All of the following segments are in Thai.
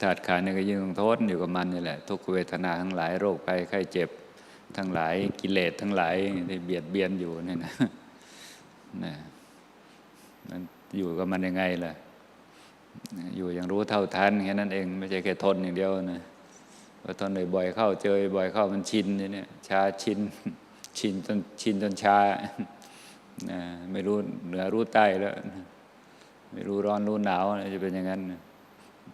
ธาตุขันนี่ก็ยิ่งต้องทนอยู่กับมันนี่แหละ ทุกเวทนาทั้งหลายโรคภัยไข้เจ็บ ทั้งหลายกิเลสทั้งหลายที่เบียดเบียนอยู่นี่นะนะมันอยู่กับมันยังไงล่ะ อยู่อย่างรู้เท่าทันแค่นั้นเอง ไม่ใช่แค่ทนอย่างเดียวนะพอทนบ่อยๆเข้าเจอบ่อยเข้ามันชินเนี่ยชาชินชินจนชินจนชานะไม่รู้เหนือรู้ใต้แล้ว ไม่รู้ร้อนรู้หนาวจะเป็นอย่างนั้นนะ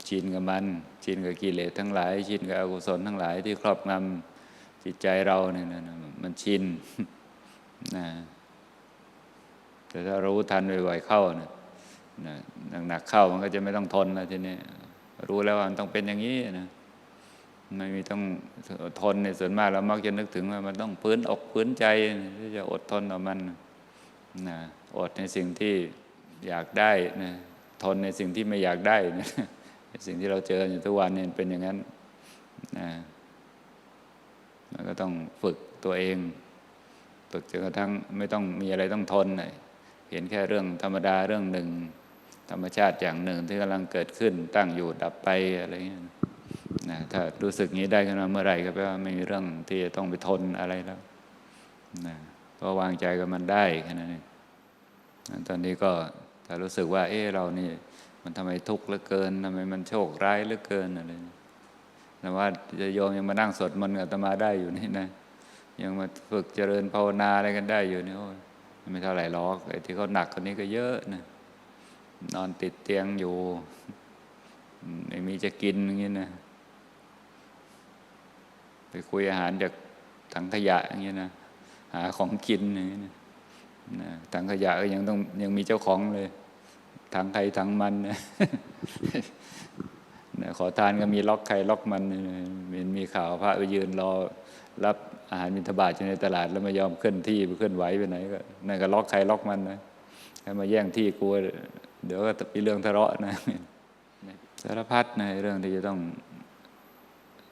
ชินกับมัน ชินกับกิเลสทั้งหลาย ชินกับอกุศลทั้งหลายที่ครอบงำจิตใจเราเนี่ยนะมันชินนะแต่ถ้ารู้ทันบ่อยๆเข้านะนะหนักๆเข้ามันก็จะไม่ต้องทนแล้วทีนี้รู้แล้วว่ามันต้องเป็นอย่างนี้นะไม่มีต้องทนในส่วนมากเรามักจะนึกถึงว่ามันต้องพื้นอกพื้นใจที่จะอดทนต่อมันนะอดในสิ่งที่อยากได้นะทนในสิ่งที่ไม่อยากได้นะ สิ่งที่เราเจออยู่ทุกวันเนี่ยเป็นอย่างนั้นนะมันก็ต้องฝึกตัวเอง ฝึกจนกระทั่งไม่ต้องมีอะไรต้องทนเลยเห็นแค่เรื่องธรรมดาเรื่องหนึ่ง ธรรมชาติอย่างหนึ่งที่กำลังเกิดขึ้นตั้งอยู่ดับไปอะไรเงี้ยนะถ้ารู้สึกนี้ได้ขึ้นมาเมื่อไหร่ก็แปลว่าไม่มีเรื่องที่จะต้องไปทนอะไรแล้วนะก็วางใจกับมันได้แค่นั้นเองตอนนี้ก็ถ้ารู้สึกว่า เออเรานี่ มันทำไมทุกข์เหลือเกินทำไมมันโชคร้ายเหลือเกินอะไรแต่ว่าจะโยมยังมานั่งสวดมนต์กับตมาได้อยู่นี่นะ ยังมาฝึกเจริญภาวนาอะไรกันได้อยู่นี่โอ้ยไม่เท่าไหร่หรอกไอ้ที่เขาหนักคนนี้ก็เยอะนะนอนติดเตียงอยู่ไม่มีจะกินอย่างนี้นะไปคุยอาหารจากถังขยะอย่างนี้นะหาของกินอย่างนี้นะนะถังขยะก็ยังต้องยังมีเจ้าของเลย ถังใครถังมันนะขอทานก็มีล็อกใครล็อกมันมีมีข่าวพระไปยืนรอรับอาหารมินทบาทอยู่ในตลาดแล้วไม่ยอมเคลื่อนที่เคลื่อนไหวไปไหนก็นั่นก็ล็อกใครล็อกมันนะให้มาแย่งที่กลัวเดี๋ยวก็มีเรื่องทะเลาะนะสารพัดในเรื่องที่จะต้อง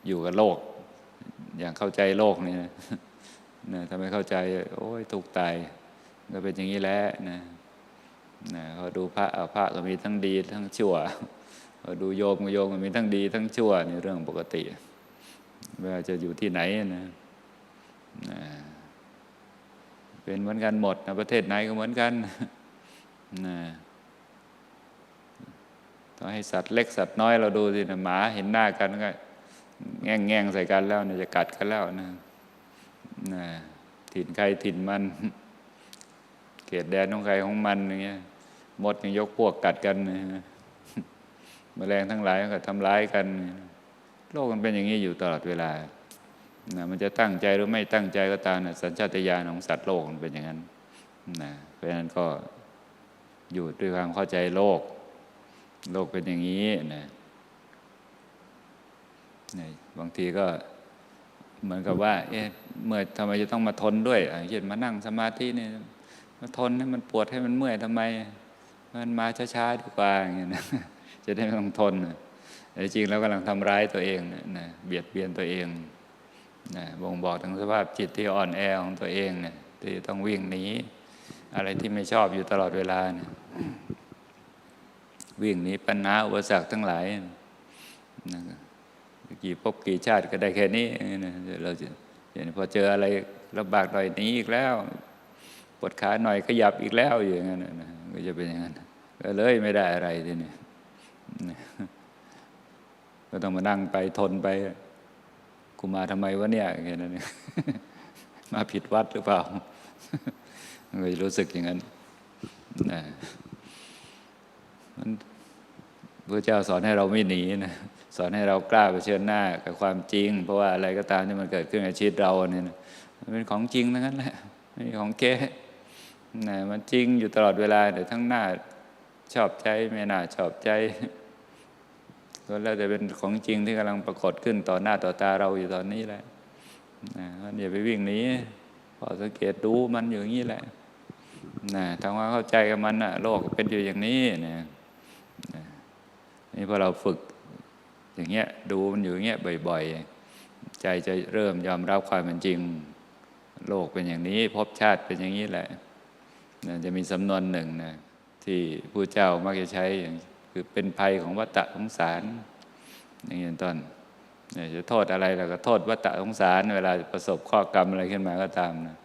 อยู่กับโลก อย่างเข้าใจโลกนี่นะนะถ้าไม่เข้าใจ โอ้ยถูกตายก็เป็นอย่างนี้แหละนะ นะเขาดูพระอาพระก็มีทั้งดีทั้งชั่วเขาดูโยมก็โยมก็มีทั้งดีทั้งชั่วนี่เรื่องปกติไม่ว่าจะอยู่ที่ไหนนะนะเป็นเหมือนกันหมดนะประเทศไหนก็เหมือนกันนะต้องให้สัตว์เล็กสัตว์น้อยเราดูสินะหมาเห็นหน้ากันก็แง่งแง่งใส่กันแล้วเนะจะกัดกันแล้วนะนะถิ่นใครถิ่นมัน เขตแดนของใครของมันอย่างเงี้ย มดยังยกพวกกัดกันนะแมลงทั้งหลายก็ทำร้ายกัน โลกมันเป็นอย่างนี้อยู่ตลอดเวลานะมันจะตั้งใจหรือไม่ตั้งใจก็ตามนะสัญชาตญาณของสัตว์โลกมันเป็นอย่างนั้นนะเพราะฉะนั้นก็อยู่ด้วยความเข้าใจโลก โลกเป็นอย่างนี้นะนะบางทีก็เหมือนกับว่า เอ๊ะเมื่อทำไมจะต้องมาทนด้วยเช่นมานั่งสมาธินี่มาทนให้มันปวดให้มันเมื่อยทำไม มันมาช้าๆดีกว่าอย่างเงี้ยนะจะได้ไม่ต้องทนแต่จริงแล้วกำลังทำร้ายตัวเองนะเบียดเบียนตัวเองนะบ่งบอกถึงสภาพจิตที่อ่อนแอของตัวเองเนี่ยที่ต้องวิ่งหนีอะไรที่ไม่ชอบอยู่ตลอดเวลานี่ยวิ่งหนีปัญหาอุปสรรคทั้งหลายนะกี่พบกี่ชาติก็ได้แค่นี้นะเราจะพอเจออะไรลำบากหน่อยนี้อีกแล้ว ปวดขาหน่อยขยับอีกแล้วอย่างนั้นนะก็จะเป็นอย่างนั้นก็เลยไม่ได้อะไรทีนี้ก็ต้องมานั่งไปทนไปกูมาทำไมวะเนี่ยอย่างเงี้นมาผิดวัดหรือเปล่าก็รู้สึกอย่างนั้นนะมันพระเจ้าสอนให้เราไม่หนีนะสอนให้เรากล้าเผชิญหน้ากับความจริง เพราะว่าอะไรก็ตามที่มันเกิดขึ้นในชีวิตเราเนี่ยมันเป็นของจริงทั้งนั้นแหละไม่ของแก้ นะมันจริงอยู่ตลอดเวลาแต่ทั้งหน้าชอบใจไม่น่าชอบใจก็แล้วแต่เป็นของจริงที่กำลังปรากฏขึ้นต่อหน้าต่อตาเราอยู่ตอนนี้แหละนะอย่าไปวิ่งหนีพอสังเกตดูมันอยู่อย่างนี้แหละนะทำความเข้าใจกับมันนะโลกเป็นอยู่อย่างนี้นะนี่พอเราฝึกอย่างเงี้ยดูมันอยู่อย่างเงี้ยบ่อยๆ ใจจะเริ่มยอมรับความเป็นจริง โลกเป็นอย่างนี้ พบชาติเป็นอย่างนี้แหละ นะจะมีสำนวนหนึ่งนะที่ผู้เจ้ามักจะใช้อย่างคือเป็นภัยของวัฏฏะสงสาร อย่างนี้เป็นต้นจะโทษอะไรเราก็โทษวัฏฏะสงสาร เวลาประสบข้อกรรมอะไรขึ้นมาก็ตามนะ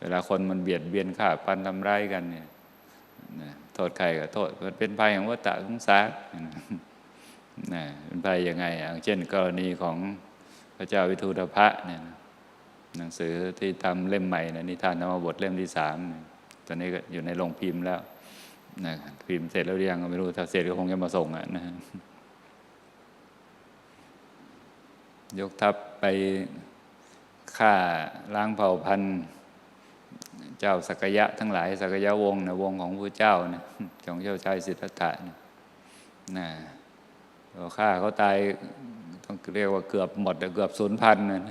เวลาคนมันเบียดเบียนฆ่าปันทำร้ายกันเนี่ยนะโทษใครก็โทษมันเป็นภัยของวัฏฏะสงสารนะเป็นภัยยังไงอย่างเช่นกรณีของพระเจ้าวิทูธพะเนี่ยหนังสือที่ทำเล่มใหม่นะนิทานธรรมบทเล่มที่สามนะต อนนี้ก็อยู่ในโรงพิมพ์แล้วนะพิมพ์เสร็จแล้วหรือยังก็ไม่รู้ถ้าเสร็จก็คงจะมาส่งอะนะยกทัพไปฆ่าล้างเผ่าพันธุ์เจ้าสักยะทั้งหลายสักยะวงนะวงของพระเจ้านะของเจ้าชายสิทธัตถะนะนะพอฆ่าเขาตายต้องเรียกว่าเกือบหมดเกือบสูญพันนะ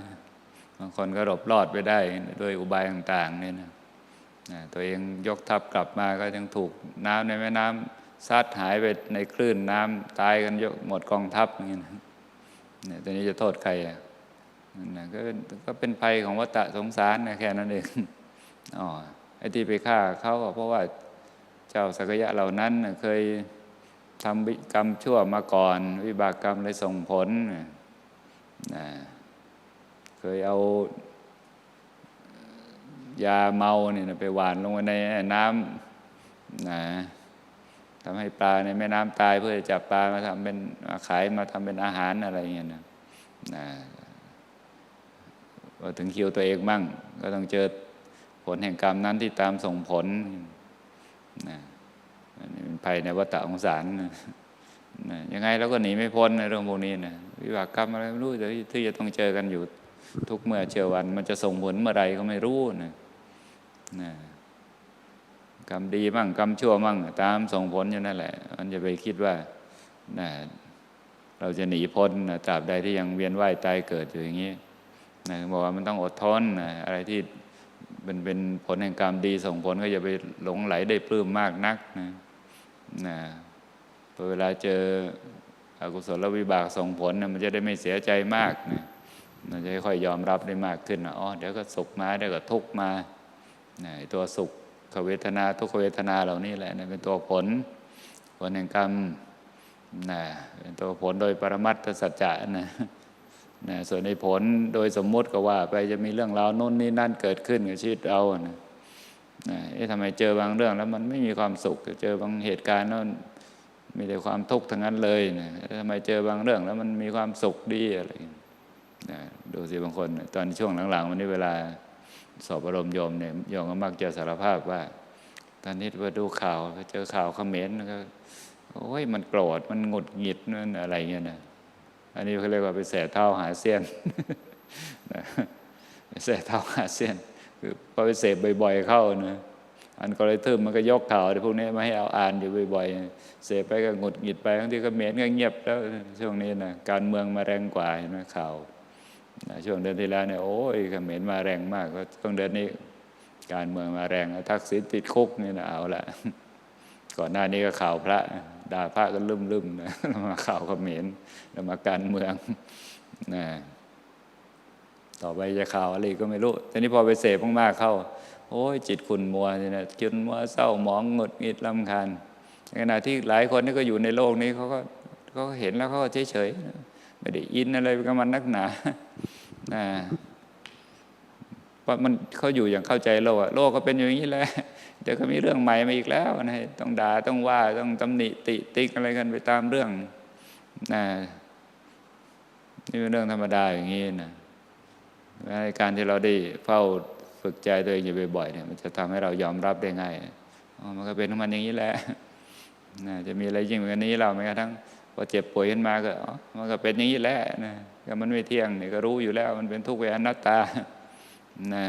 บางคนก็หลบรอดไปได้ด้วยอุบายต่างๆเนี่ยนะ ตัวเองยกทัพกลับมาก็ยังถูกน้ำในแม่น้ำซัดหายไปในคลื่นน้ำตายกันยอะหมดกองทัพอย่างเงี้ยนะเนี่ยตอนนี้จะโทษใครอะนะก็ก็เป็นภัยของวัฏฏะสงสารนะแค่นั้นเองอ๋อไอ้ที่ไปฆ่าเขาก็เพราะว่าเจ้าสักยะเหล่านั้นเคยทำกรรมชั่วมาก่อน วิบากกรรมเลยส่งผลนะเคยเอา ยาเมาเนี่ยไปหวานลงในน้ำนะทำให้ปลาในแม่น้ำตายเพื่อจะจับปลามาทำเป็นมาขายมาทำเป็นอาหารอะไรเงี้ยนะนะพอถึงคิวตัวเองมั่ง ก็ต้องเจอผลแห่งกรรมนั้นที่ตามส่งผลนะอันนี้เป็นภัยในวัฏฏะของสารนะยังไงเราก็หนีไม่พ้นในเรื่องพวกนี้นะวิบากกรรมอะไรไม่รู้ที่จะต้องเจอกันอยู่ทุกเมื่อเจอวัน มันจะส่งผลเมื่อไรก็ไม่รู้นะ นะกรรมดีมั่งกรรมชั่วมั่ง ตามส่งผลอยู่นั่นแหละ มันจะไปคิดว่านะเราจะหนีพ้นนะตราบใดที่ยังเวียนว่ายตายเกิดอยู่อย่างนี้นะบอกว่ามันต้องอดทนนะอะไรที่เป็นเป็นผลแห่งกรรมดีส่งผลก็อย่าไปหลงไหลได้ปลื้มมากนักนะนะพอเวลาเจออกุศลวิบากส่งผลนะมันจะได้ไม่เสียใจมากนะมันจะค่อยยอมรับได้มากขึ้นนะอ๋อเดี๋ยวก็สุขมาเดี๋ยวก็ทุกมา ตัวสุขเวทนาทุกขเวทนาเหล่านี้แหละนะเป็นตัวผล ผลแห่งกรรมนะเป็นตัวผลโดยปรมัตถสัจจะนะนะส่วนในผลโดยสมมุติก็ว่าไปจะมีเรื่องราวโน้นนี่นั่นเกิดขึ้นกับชีวิตเรานะนะเอ๊ะทำไมเจอบางเรื่องแล้วมันไม่มีความสุข เจอบางเหตุการณ์นั้นมีแต่ความทุกข์ทั้งนั้นเลยนะทำไมเจอบางเรื่องแล้วมันมีความสุขดีอะไรนะดูสิบางคน ตอนช่วงหลังๆวันนี้เวลา สอบอารมณ์โยมเนี่ยโยมก็มักจะสารภาพว่า ตอนนี้ว่าดูข่าวเจอข่าวเขมรก็โอ้ยมันโกรธมันหงุดหงิดนั่นอะไรเงี้ยนะอันนี้เขาเรียกว่าไปแสเท้าหาเสี้ยนแสเท้าหาเสี้ยนคือพอไปเสพบ่อย ๆ เข้านะอันกริทึมมันก็ยกข่าวพวกนี้มาให้เอาอ่านอยู่บ่อยๆ เสพไปก็หงุดหงิดไปบางทีก็เหม็นก็เงียบแล้วช่วงนี้นะการเมืองมาแรงกว่าเห็นไหมข่าว ช่วงเดือนที่แล้วเนี่ยโอ้ยเขมรมาแรงมากก็ช่วงเดือนนี้การเมืองมาแรงทักษิณติดคุกนี่นะเอาละก่อนหน้านี้ก็ข่าวพระด่าพระก็ลืมลืมนะมาข่าวเขมรแล้วมาการเมืองนะต่อไปจะข่าวอะไรก็ไม่รู้แต่นี้พอไปเสพมากๆเข้า โอ้ยจิตขุนมัวนี่นะจิตมัวเศร้าหมองหงุดหงิดลำคาญในขณะที่หลายคนนี่ก็อยู่ในโลกนี้เขาก็เขาเห็นแล้วเขาก็เฉยๆไม่ได้อินอะไรกับมันนักหนา นะเพรามันเขาอยู่อย่างเข้าใจโลกอะโลกก็เป็นอย่างนี้แหละเดี๋ยวก็มีเรื่องใหม่มาอีกแล้วนะต้องด่าต้องว่าต้องตำหนิติติกอะไรกันไปตามเรื่องนะนี่เป็นเรื่องธรรมดาอย่างนี้นะในการที่เราได้เฝ้าฝึกใจตัวเองอยู่บ่อยๆเนี่ยมันจะทำให้เรายอมรับได้ง่ายอ๋อมันก็เป็นของมันอย่างนี้แหละนะจะมีอะไรยิ่งกว่านี้เราแม้กระทั่งพอเจ็บป่วยขึ้นมาก็มันก็เป็นอย่างนี้แหละนะ ก็มันไม่เที่ยงนี่ก็รู้อยู่แล้ว มันเป็นทุกข์เวทนาตานะ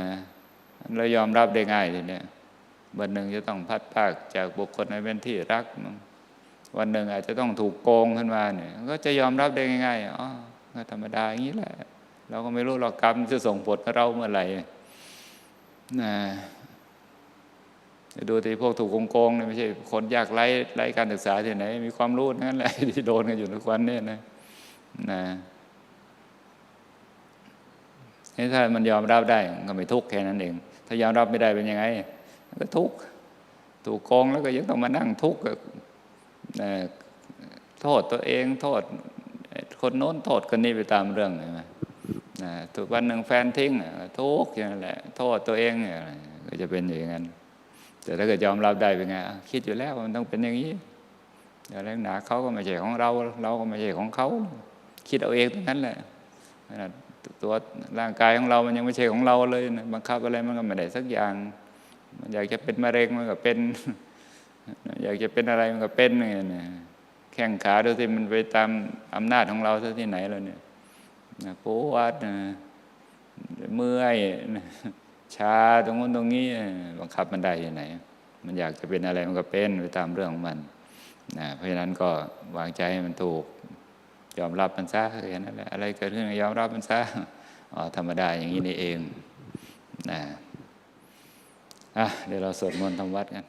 เรายอมรับได้ง่ายทีเนี้ยวันหนึ่งจะต้องพัดพากจากบุคคลในเป็นที่รัก วันหนึ่งอาจจะต้องถูกโกงขึ้นมาเนี่ยก็จะยอมรับได้ง่ายๆอ๋อก็ธรรมดาอย่างนี้แหละ เราก็ไม่รู้หรอกกรรมจะส่งผลกับเราเมื่อไหร่นะดูที่พวกถูกโกงเนี่ยไม่ใช่คนยากไร้ไร้การศึกษาที่ไหน มีความรู้นั่นแหละที่โดนกันอยู่ทุกวันเนี่ยนะนะ ถ้ามันยอมรับได้ก็ไม่ทุกข์แค่นั้นเอง ถ้ายอมรับไม่ได้เป็นยังไง ก็ทุกข์ถูกโกงแล้วก็ยังต้องมานั่งทุกข์โทษตัวเองโทษคนโน้นโทษคนนี้ไปตามเรื่องใช่ไหมนะถูกวันหนึ่งแฟนทิ้งทุกข์อย่างนั้นแหละ โทษตัวเองก็จะเป็นอย่างนั้น แต่ถ้าเกิดยอมรับได้เป็นไงคิดอยู่แล้วมันต้องเป็นอย่างนี้อย่าเล่นหนาเขาก็ไม่ใช่ของเรา เราก็ไม่ใช่ของเขา คิดเอาเองทั้งนั้นแหละ ตัวร่างกายของเรามันยังไม่ใช่ของเราเลยนะบังคับอะไรมันก็ไม่ได้สักอย่างมันอยากจะเป็นมะเร็งมันก็เป็น อยากจะเป็นอะไรมันก็เป็นไงเนี่ยแข้งขาดูสิมันไปตามอำนาจของเราซะที่ไหนแล้วเนี่ยปวดนะเมื่อยชาตรงนู้นตรงนี้บังคับมันได้ที่ไหนมันอยากจะเป็นอะไรมันก็เป็นไปตามเรื่องของมันนะเพราะฉะนั้นก็วางใจให้มันถูก ยอมรับมันซะแค่นั้นแหละอะไรเกิดขึ้นก็ยอมรับมันซะอ๋อธรรมดาอย่างนี้นี่เองนะอะเดี๋ยวเราสวดมนต์ทำวัดกัน